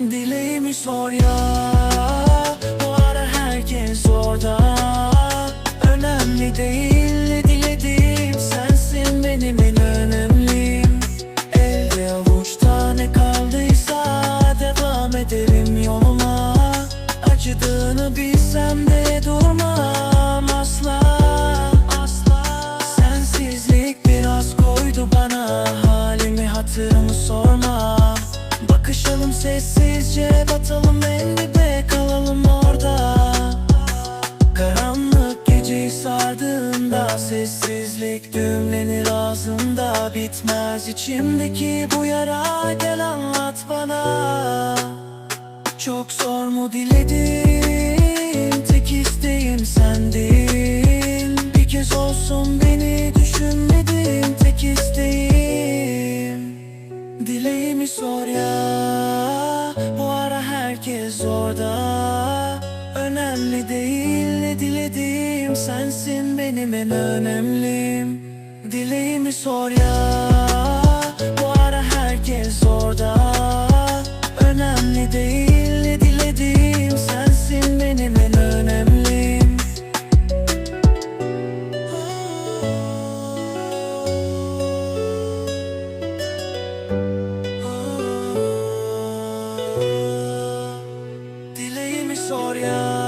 Dileğimi sor ya. Bu ara herkes orada. Önemli değil dilediğim Sensin benim en önemlim Elde avuçta ne kaldıysa Devam ederim yoluma Acıdığını bilsem de durmam Bakışalım sessizce batalım en dibe kalalım orada. Karanlık geceyi sardığında Sessizlik düğümlenir ağzımda. Bitmez içimdeki bu yara Gel anlat bana. Çok zor mu diledim Dileğimi sor ya? Bu ara herkes orada. Önemli değil ne dilediğim Sensin benim en önemlim Dileğimi sor ya historia.